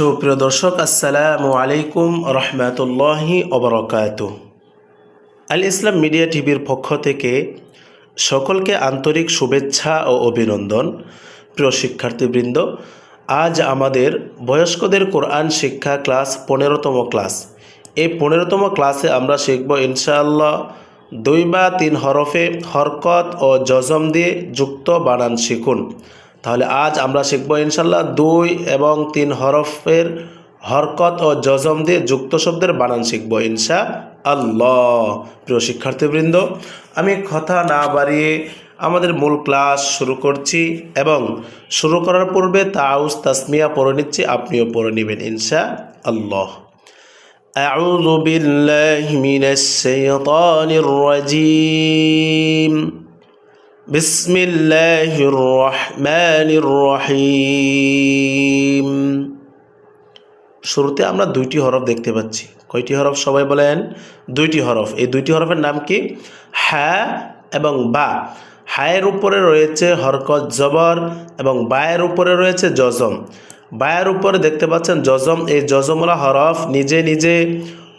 সুপ্রিয় দর্শক, আসসালামু আলাইকুম রহমতুল্লাহি অবরকাত আল ইসলাম মিডিয়া টিভির পক্ষ থেকে সকলকে আন্তরিক শুভেচ্ছা ও অভিনন্দন। প্রিয় শিক্ষার্থীবৃন্দ, আজ আমাদের বয়স্কদের কোরআন শিক্ষা ক্লাস পনেরোতম ক্লাস। এই পনেরোতম ক্লাসে আমরা শিখব ইনশাআল্লাহ দুই বা তিন হরফে হরকত ও জজম দিয়ে যুক্ত বানান শিখুন। তাহলে আজ আমরা শিখব ইনশাল্লাহ দুই এবং তিন হরফের হরকত ও জজম দিয়ে যুক্ত শব্দের বানান শিখব ইনশা আল্লাহ প্রিয় শিক্ষার্থীবৃন্দ আমি কথা না বাড়িয়ে আমাদের মূল ক্লাস শুরু করছি এবং শুরু করার পূর্বে তাউস তাসমিয়া পড়ে নিচ্ছি আপনিও পড়ে নেবেন ইনশা আল্লাহ أعوذ بالله من الشيطان الرجيم بسم الله الرحمن الرحيم শুরুতে আমরা দুইটি হরফ দেখতে পাচ্ছি কয়টি হরফ সবাই বলেন দুইটি হরফ এই দুইটি হরফের নাম কি হ্যাঁ এবং বা হায়ের উপরে রয়েছে হরকত জবর এবং বায়ের উপরে রয়েছে জজম বায়ের উপরে দেখতে পাচ্ছেন জজম এই জজমলা হরফ নিজে নিজে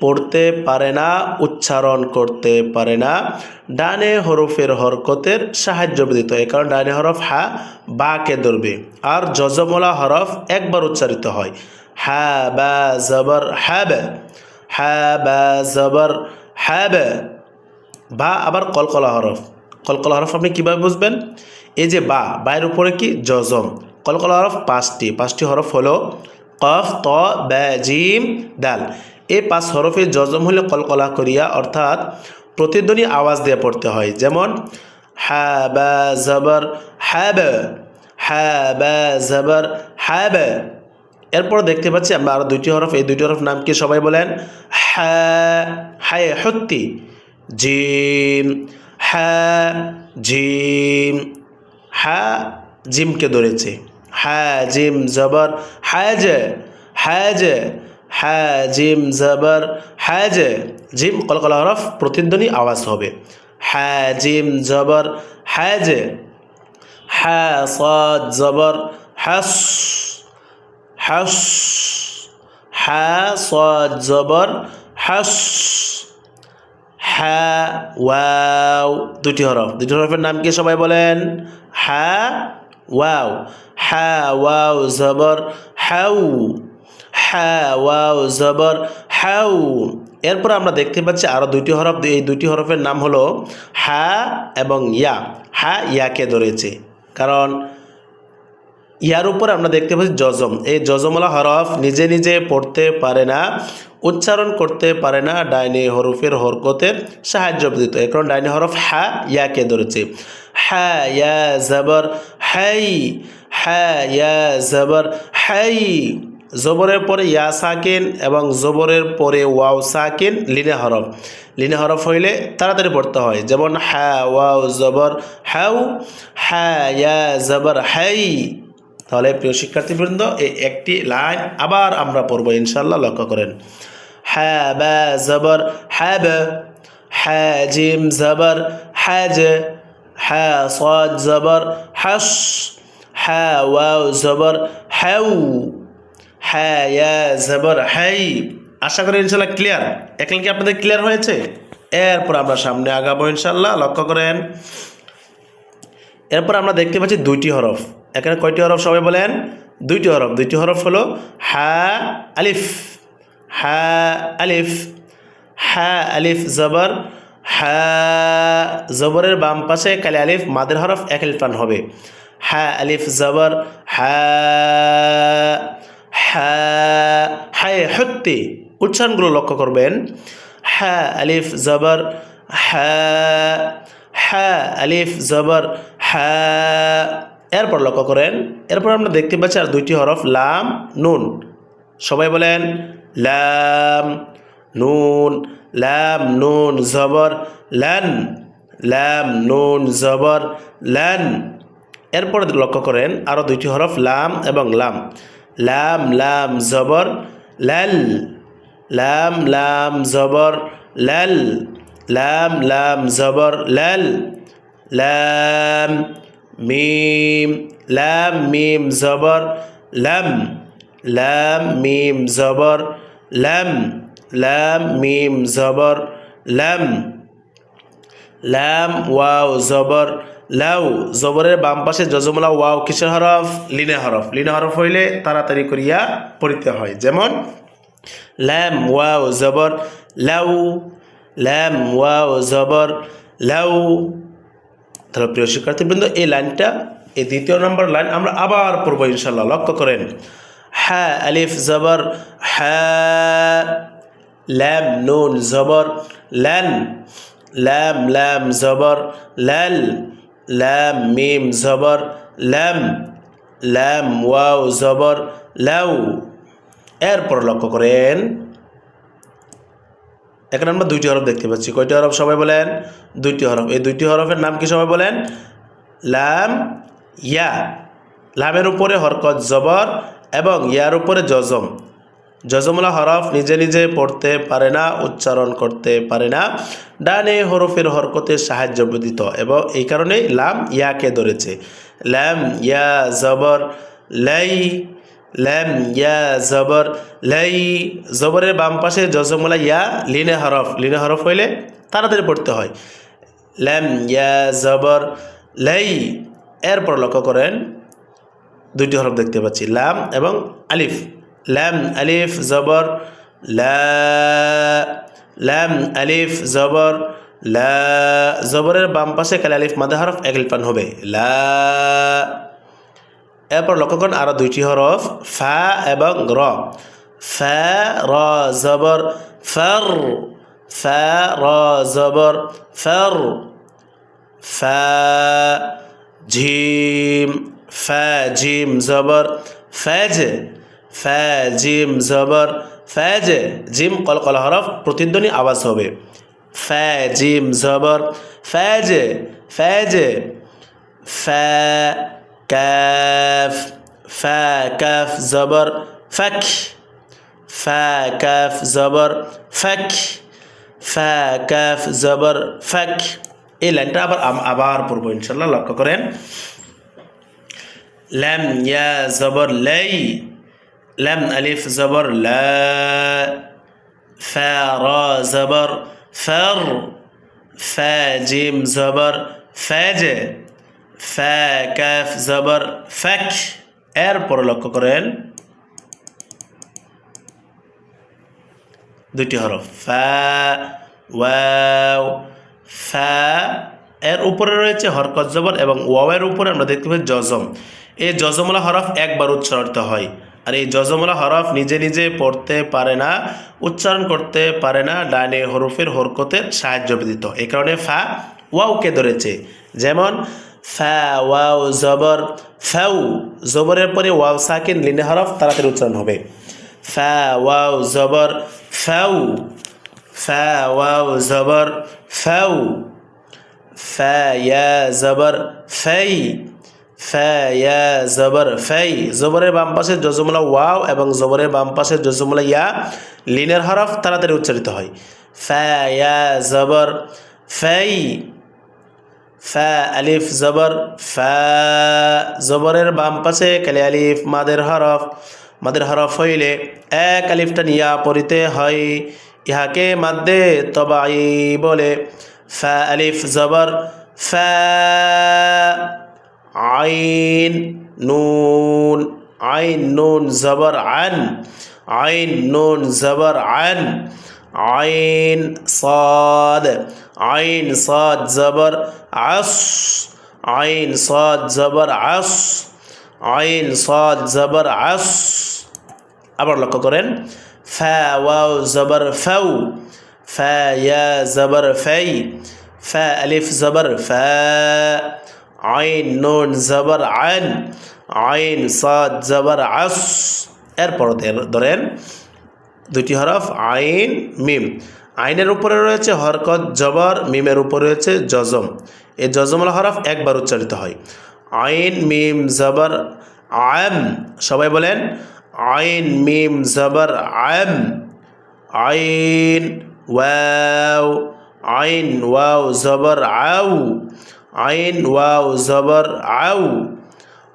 পড়তে পারে না, উচ্চারণ করতে পারে না। ডানে হরফের হরকতের সাহায্য ব্যতীত এই কারণ ডানে হরফ হা বাকে ধরবে। আর জজমলা হরফ একবার উচ্চারিত হয়। হা, বা, জবর হ্যাব হা, বা, জবর হ্যাব বা আবার কলকলা হরফ। কলকলা হরফ আপনি কীভাবে বুঝবেন? এই যে বা, বায়ের উপরে কি? জজম কলকলা হরফ পাঁচটি। পাঁচটি হরফ হলো কফ, ত জিম, দাল। এই পাঁচ হরফে জজম হলে কলকলা করিয়া অর্থাৎ প্রতিধ্বনি আওয়াজ দিয়ে পড়তে হয়। যেমন হ্যা হ্যাব হ্যা হ্যাব এরপর দেখতে পাচ্ছি আমরা আরও দুইটি হরফ। এই দুইটি হরফ নাম কি সবাই বলেন? হ্যাঁ হ্যাঁ হত্যি জিম হ্যাঁ জিম হ্যাঁ জিমকে ধরেছে। হ্যাঁ জিম জবর হ্যাজ হ্যাজ হ্যাঁ জিম জবর হ্যাজ জিম কলকলা হরফ, প্রতিধ্বনি আওয়াজ হবে। হ্যাঁ জিম জবর হ্যাজ হ্যাঁ সদ জবর হ্যাস হ্যাস হ্যাঁ সদ জবর হ্যাস হ্যাঁ ওয়াও। দুটি হরফ। দুটি হরফের নাম কি সবাই বলেন? হ্যাঁ ওয়াও। হ্যাঁ ওয়াও, জবর হ্যাউ হ্যাঁ ওয়াও, জবর হ্যাউ এরপর আমরা দেখতে পাচ্ছি আরও দুইটি হরফ, এই দুইটি হরফের নাম হলো হ্যাঁ এবং ইয়া। হ্যাঁ ইয়াকে ধরেছে। কারণ ইয়ার উপরে আমরা দেখতে পাচ্ছি জজম। এই জজমলা হরফ নিজে নিজে পড়তে পারে না, উচ্চারণ করতে পারে না, ডাইনি হরফের হরকতের সাহায্য ব্যতীত। কারণ ডাইনি হরফ হ্যাঁ ইয়াকে ধরেছে। হ্যাঁ ইয়া, জবর, হাই হ্যাঁ জবর, হাই। জবরের পরে ইয়া সাকিন এবং জবরের পরে ওয়াও সাকিন, লিনে হরফ। লিনে হরফ হইলে তাড়াতাড়ি পড়তে হয়। যেমন হ্যাঁ ওয়াও, জবর হ্যাউ হ্যাঁ জবর, হাই। তাহলে প্রিয় শিক্ষার্থীবৃন্দ, এই একটি লাইন আবার আমরা পড়ব ইনশাল্লাহ লক্ষ্য করেন। হ্যাঁ বা, জবর হ্যাব হ্যাঁ জিম, জবর হ্যাজ হ্যাঁ সদ, জবর, হাস। হ্যাঁ ওয়াও, জবর হ্যাউ হ্যাঁ ইয়া, জবর, হাই। আশা করি ইনশাল্লাহ ক্লিয়ার এখন কি আপনাদের ক্লিয়ার হয়েছে? এরপর আমরা সামনে আগাবো ইনশাল্লাহ, লক্ষ্য করেন। এরপর আমরা দেখতে পাচ্ছি দুইটি হরফ। এখানে কয়টি হরফ সবাই বলেন? দুইটি হরফ। দুইটি হরফ হলো হ্যা, আলিফ। হ্যা আলিফ। হ্যা, আলিফ, জবর। হ্যা, জবরের বাম পাশে কালি আলিফ, মাদের হরফ এক আলিফ হবে। হ্যা আলিফ জবর হ্যা হ্যা হায় হত্যি উচ্চারণগুলো লক্ষ্য করবেন। হ্যা আলিফ জবর হ্যা হ্যা আলিফ জবর হ্যা এরপর লক্ষ্য করেন। এরপর আমরা দেখতে পাচ্ছি আর দুইটি হরফ, লাম, নুন। সবাই বলেন, লাম, নুন লাম, নুন, জবর, লান। লাম, নুন, জবর, লান। এরপর লক্ষ্য করেন আরও দুইটি হরফ, লাম এবং লাম। লাম লাম, জবর, লাল। লাম লাম, জবর, লাল। লাম লাম, জবর, লাল। লাম, মিম লাম, মিম, জবর, লাম। লাম, মিম, জবর, লাম। লাম, মিম, জবর, লাম। লাম, ওয়াও, জবর লাউ, জবরের বাম পাশে যজমলা ওয়াও কিসের হরফ? লিনে হরফ। লিনে হরফ হইলে তাড়াতাড়ি করিয়া পড়িতে হয়। যেমন ল্যাম ওয়াও, জবর, লাউ ল্যাম ওয়াও, জবর, লাউ। তাহলে প্রিয় শিক্ষার্থীবৃন্দ, এই লাইনটা, এই দ্বিতীয় নম্বর লাইন আমরা আবার পড়ব ইনশাল্লাহ লক্ষ্য করেন। হ্যাঁ আলিফ, জবর হ্যাঁ ল্যাম নুন, জবর ল্যান ল্যাম ল্যাম জবর ল্যাল ল্যাম মিম জবর ল্যাম ল্যাম ওয়াও জবর লাউ এরপর লক্ষ্য করেন এখানে আমরা দুইটি হরফ দেখতে পাচ্ছি। কয়টি হরফ সবাই বলেন? দুইটি হরফ। এই দুইটি হরফের নাম কি সবাই বলেন? লাম, ইয়া। লামের উপরে হরকত, জবর এবং ইয়ার উপরে জজম। জজমলা হরফ নিজে নিজে পড়তে পারে না, উচ্চারণ করতে পারে না। ডানে হরফের হরকতে সাহায্য ব্যতীত এবং এই কারণেই লাম ইয়াকে ধরেছে। ল্যাম ইয়া জবর, লাই ল্যাম ইয়া জবর, লাই, জবরের বাম পাশে জজমলা ইয়া লিনে হরফ। লিনে হরফ হইলে তাড়াতাড়ি পড়তে হয়। ল্যাম ইয়া জবর, লাই, এরপর লক্ষ্য করেন, দুইটি হরফ দেখতে পাচ্ছি, লাম এবং আলিফ। ল্যাম আলিফ জবর লা ল্যাম আলিফ জবর লা জবরের বাম পাশে কালে আলিফ, মাদে হরফ, এক হবে। লা, এরপর লক্ষ্য করুন আরও দুইটি হরফ, ফা এবং র। ফা, র, জবর, ফর, ফা, র, জবর, ফর, ফা ঝিম ফা, জিম, জবর ফ্যাজ ফ্যা জিম, জবর। ফ্যাজ জিম কলকল হরফ, প্রতিধ্বনি আওয়াজ হবে। ফ্যা জিম, জবর। ফ্যাজ ফ্যাজ ফ্যা কাফ ফ্যা কাফ, জবর ফ্যাক ফ্যা কাফ, জবর ফ্যাক ফ্যা কাফ, জবর ফ্যাক এই লাইনটা আবার আবার পড়ব ইনশাল্লাহ লক্ষ্য করেন। ল্যাম ইয়া, জবর, লাই। ল্যাম আলিফ জবর লা ফা র জবর ফর ফা জিম জবর ফ্যাজ ফা কাফ জবর ফ্যাক এরপর লক্ষ্য করেন দুইটি হরফ, ফা, ওয়াও, ফা। এর উপরে রয়েছে হরকত জবর এবং ওয়াওয়ের উপরে আমরা দেখতে পাই জজম। এই জজমলা হরফ একবার উচ্চারিত হয়। আর এই জজমলা হরফ নিজে নিজে পড়তে পারে না, উচ্চারণ করতে পারে না, ডানে হরফের হরকতের সাহায্য ব্যতীত। এই কারণে ফা ওয়াওকে ধরেছে। যেমন, ফা, ওয়াও, জবর ফ্যাউ জবরের পরে ওয়াও সাকিন লিনে হরফ তাড়াতাড়ি উচ্চারণ হবে। ফা, ওয়াও, জবর ফ্যাউ ফা, ওয়াও, জবর ফ্যাউ ফা, ইয়া, জবর, ফেই ফা, ইয়া, জবর, ফেই। জবরের বাম পাশে জজমলা ওয়াও এবং জবরের বাম পাশে জজমলা ইয়া। লিনের হরফ তাড়াতাড়ি উচ্চারিত হয়। ফা, ইয়া, জবর, ফেই। ফা, আলিফ, জবর, ফা। জবরের বাম পাশে কালি আলিফ, মাদের হরফ। মাদের হরফ হইলে এক আলিফটা নিয়া পড়িতে হয়। ইহাকে মাদ্দে তবাই বলে। ফা, আলিফ, জবর, ফা। আইন নুন আইন নুন জবর আন আইন নুন জবর আন আইন صاد عين صاد زبر عص عين صاد زبر عص عين صاد زبر عص আবার লক্ষ্য করেন ফা ওয়াও জবর ফাউ ফা ইয়া জবর ফাই ফা আলিফ জবর ফা আইন নুন জবর আইন আইন সাদ জবর আস। এরপর ধরেন দুটি হরফ, আইন, মিম। আইনের উপরে রয়েছে হরকত, জবর, মিমের উপরে রয়েছে জজম। এই জজমলা হরফ একবার উচ্চারিত হয়। আইন, মিম, জবর আম সবাই বলেন, আইন, মিম, জবর আম আইন, ওয়াও। আইন, ওয়াও, জবর আউ আইন, ওয়াও, জবর আউ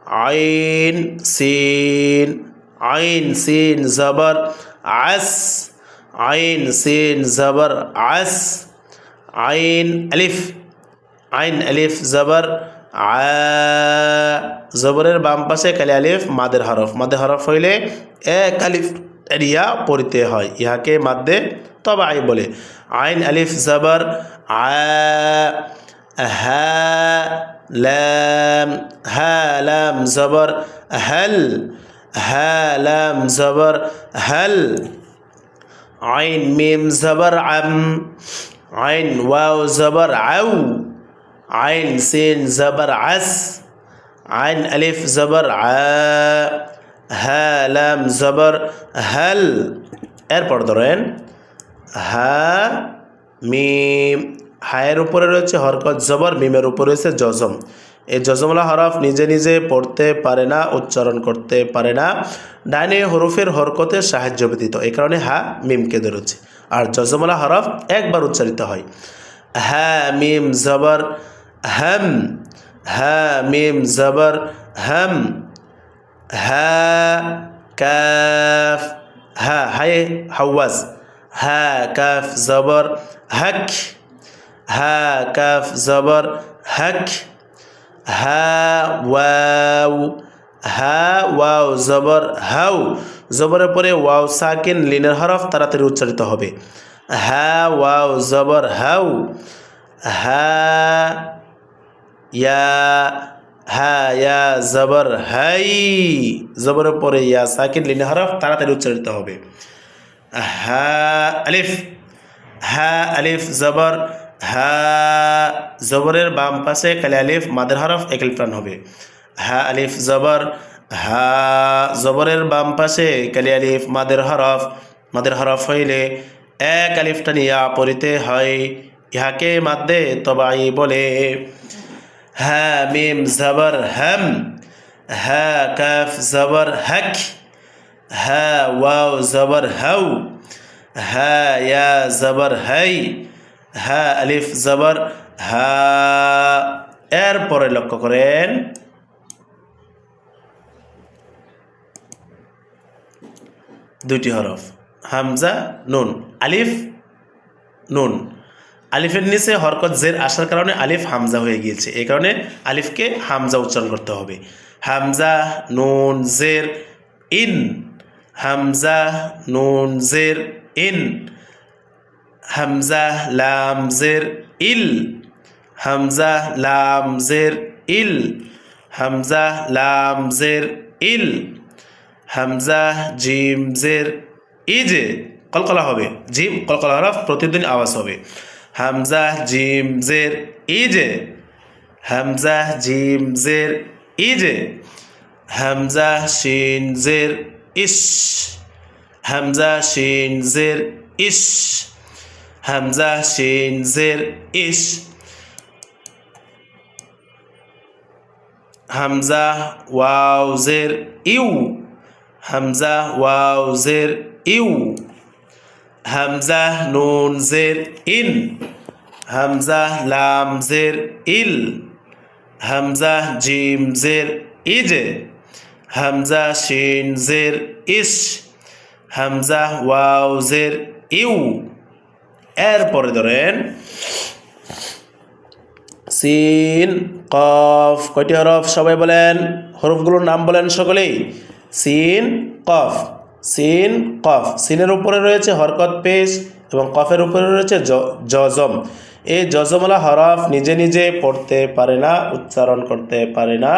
আইন, সিন আইন, সিন, জবর, আস। আইন, সিন, জবর, আস। আইন, আলিফ। আইন, আলিফ, জবর জবরের বাম পাশে কালি আলিফ, মাদের হরফ। মাদের হরফ হইলে এক আলিফ এরিয়া পড়িতে হয়। ইহাকে মাদ্দে তবাই বলে। আইন, আলিফ, জবর, আ। হা লাম হা লাম জবর হল হা লাম জবর হল আইন মিম জবর আম আইন ওয়াও জবর আউ আইন সিন জবর আস আইন আলিফ জবর আ হা লাম জবর হল এরপর ধরেন হা মিম হায়ের উপরে রয়েছে হরকত জবর, মিমের উপরে রয়েছে জজম। এই জজমলা হরফ নিজে নিজে পড়তে পারে না, উচ্চারণ করতে পারে না। ডাইনে হরফের হরকতের সাহায্য ব্যতীত, এই কারণে হা, মিমকে ধরেছে। আর জজমলা হরফ একবার উচ্চারিত হয়। হা মিম, জবর, হ্যাম। হা মিম, জবর, হ্যাম। হা কাফ হা হায়, হাওয়াজ। হা কাফ, জবর, হক। হা, কাফ, জবর, হক, হা, ওয়াও হা, ওয়াও, জবর হাউ জবরের পরে ওয়াও, সাকিন, লিনের হরফ তাড়াতাড়ি উচ্চারিত হবে। হা, ওয়াও, জবর হাউ হা, ইয়া হা, ইয়া, জবর, হাই। জবরের পরে ইয়া, সাকিন, লিনের হরফ তাড়াতাড়ি উচ্চারিত হবে। হা, আলিফ। হা, আলিফ, জবর হা জবরের বাম পাশে কালি আলিফ, মাদের হরফ একেল প্রাণ হবে। হা আলিফ, জবর। হা জবরের বাম পাশে কালি আলিফ, মাদের হরফ। মাদের হরফ হইলে এক আলিফটা নিয়া পড়িতে হয়। ইহাকে মাদ্দে তবাই বলে। হা মিম, জবর, হম। হা কাফ, জবর, হক। হা ওয়াও, জবর, হাউ। হা ইয়া, জবর, হাই। হা, আলিফ, জবর, হা। এরপরে লক্ষ্য করেন। দুইটি হরফ, হামজা, নুন, আলিফ, নুন। আলিফের নিচে হরকত জের আসার কারণে আলিফ হামজা হয়ে গিয়েছে। এই কারণে আলিফকে হামজা উচ্চারণ করতে হবে। হামজা, নুন, জের, ইন। হামজা, নুন, জের, ইন। হামজা, লাম, জের, ইল। হামজা, লাম, জের, ইল। হামজা, লাম, জের, ইল। হামজা, জিম, জের, ইজে। কলকলা হবে। জিম, কলকলা হরফ প্রতিদিন আওয়াজ হবে। হামজা, জিম, জের, ইজে। হামজা, জিম, জের, ইজে। হামজা, শিন, জের ইস হামজা, শিন, জের ইস হামজা শিন জের ইস হামজা ওয়াও জের ইউ হামজা ওয়াও জের ইউ হামজা নুন জের ইন হামজা লাম জের ইল হামজা জিম জের ইজে হামজা শিন জের ইস হামজা ওয়াও জের ইউ এরপরে ধরেন, সিন, কফ, কয়টি হরফ? সবাই বলেন, হরফগুলোর নাম বলেন সকলেই। সিন, কফ সিন, কফ। সিনের উপরে রয়েছে হরকত পেশ এবং কফের উপরে রয়েছে জজম। এই জজমলা হরফ নিজে নিজে পড়তে পারে না, উচ্চারণ করতে পারে না।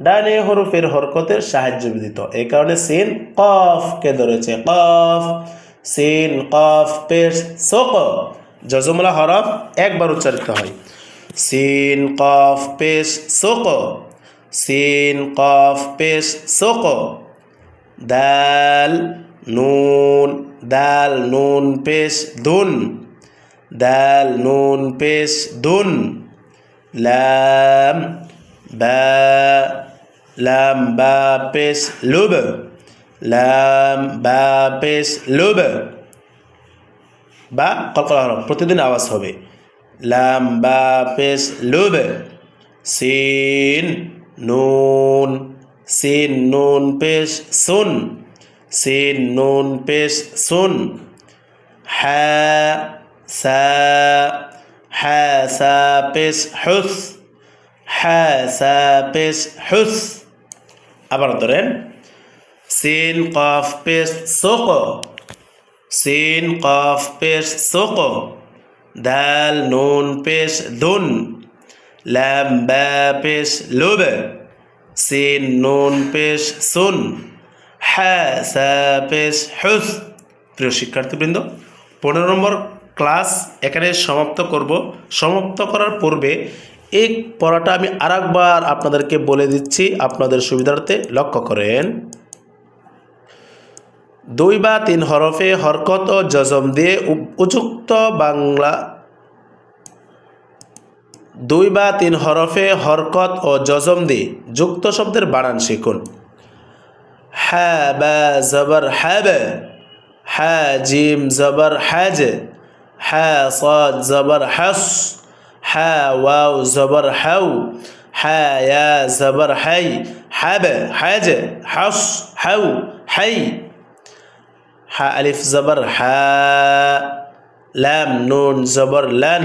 ডানে হরফের হরকতের সাহায্য ব্যতীত। এই কারণে সিন কফকে ধরেছে, কফ। সিন, কফ, পেশ সোক জজমলা হরফ একবার উচ্চারিত হয়। সিন, কফ, পেশ সোক সিন, কফ, পেশ সোক দাল, নুন দাল, নুন, পেশ দুন দাল, নুন, পেশ দুন লাম, বা লাম, বা, পেশ, লুব। লাম, বা, পেশ, লুব। বা, কলকলা হরফ। প্রতিদিন আওয়াজ হবে। লাম, বা, পেশ, লুব। সিন, নুন। সিন, নুন, পেশ, সুন। সিন, নুন, পেশ, সুন। হ্যাঁ সা পেশ, হুস। সা, পেশ, হুস। আবার ধরেন। সিন কফ পেশ সোক সিন কফ পেশ সোক দাল নুন পেশ দুন লাম বা পেশ লুব সিন নুন পেশ সুন হ্যাঁ সা পেশ হুস প্রিয় শিক্ষার্থীবৃন্দ, পনেরো নম্বর ক্লাস এখানে সমাপ্ত করব। সমাপ্ত করার পূর্বে এই পড়াটা আমি আরেকবার আপনাদেরকে বলে দিচ্ছি। আপনাদের সুবিধার্থে লক্ষ্য করেন। দুই বা তিন হরফে হরকত ও জজম দিয়ে উপযুক্ত বাংলা। দুই বা তিন হরফে হরকত ও জজম দিয়ে যুক্ত শব্দের বানান শিখুন। হ্যাঁ বা জবর হ্যাব হ্যাঁ জিম, জবর হ্যাজ হ্যাঁ জবর হাস হ্যাঁ ওয়াও, জবর হাউ হ্যাঁ জবর হাই হ্যাঁ হ্যাজ হাস হাউ হাই হা আলিফ জবর হা লাম নুন জবর লান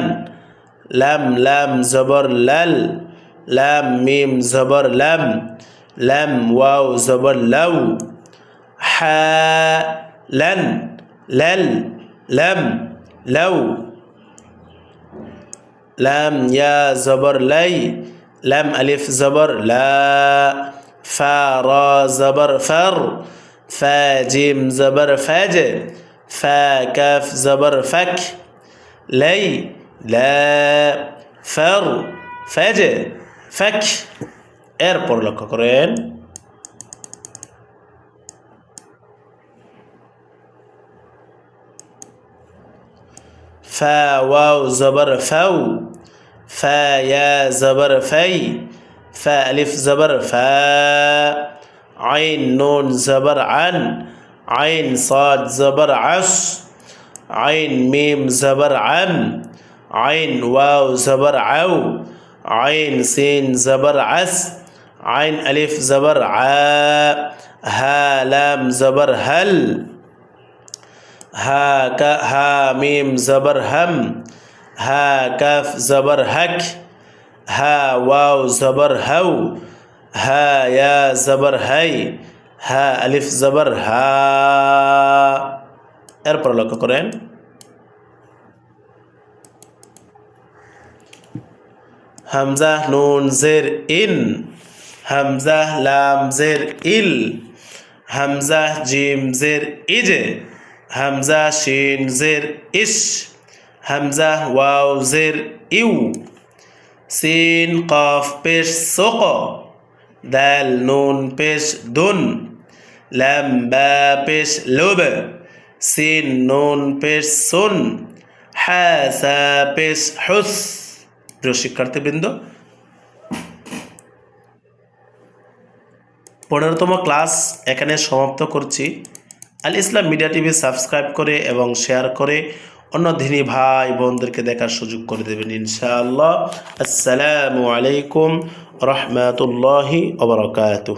লাম লাম জবর লাল লাম মিম জবর লাম লাম ওয়াও জবর লাউ হা লান লাল লাম লাউ লাম ইয়া জবর লাই লাম আলিফ জবর লা ফা রা জবর ফর ফা জিম জবর ফাজ ফা কাফ জবর ফাক লাই লা ফর ফাজ ফাক এরপর লক্ষ্য করেন فا واو زبر فو فا يا زبر في فا ألف زبر فا عين نون زبر عن عين صاد زبر عس عين ميم زبر عم عين واو زبر عو عين سين زبر عس عين ألف زبر عاء ها لام زبر هل ها ك ها ميم زبر هم ها كاف زبر هك ها واو زبر هو হা, ইয়া, জবর, হাই। হা, আলিফ, জবর, হা। এরপর লক্ষ্য করেন। হামজা, নুন, জের, ইন। হামজা, লাম, জের, ইল। হামজা, জিম, জের, ইজে। হামজা, শিন, জের, ইস। হামজা, ওয়াও, জের, ইউ। সিন, কফ, পেশ, সোক। দাল নুন পেশ দুন লাম বা পেশ লোব সিন নুন পেশ সুন হ্যাসা পেশ হুস প্রিয় শিক্ষার্থীবৃন্দ, পনেরোতম ক্লাস এখানে সমাপ্ত করছি। আল ইসলাম মিডিয়া টিভি সাবস্ক্রাইব করে এবং শেয়ার করে অন্য ধিনী ভাই বোনদেরকে দেখার সুযোগ করে দেবেন ইনশাআল্লাহ। আসসালামু আলাইকুম রহমতুল্লাহি ওবরাকাতুহ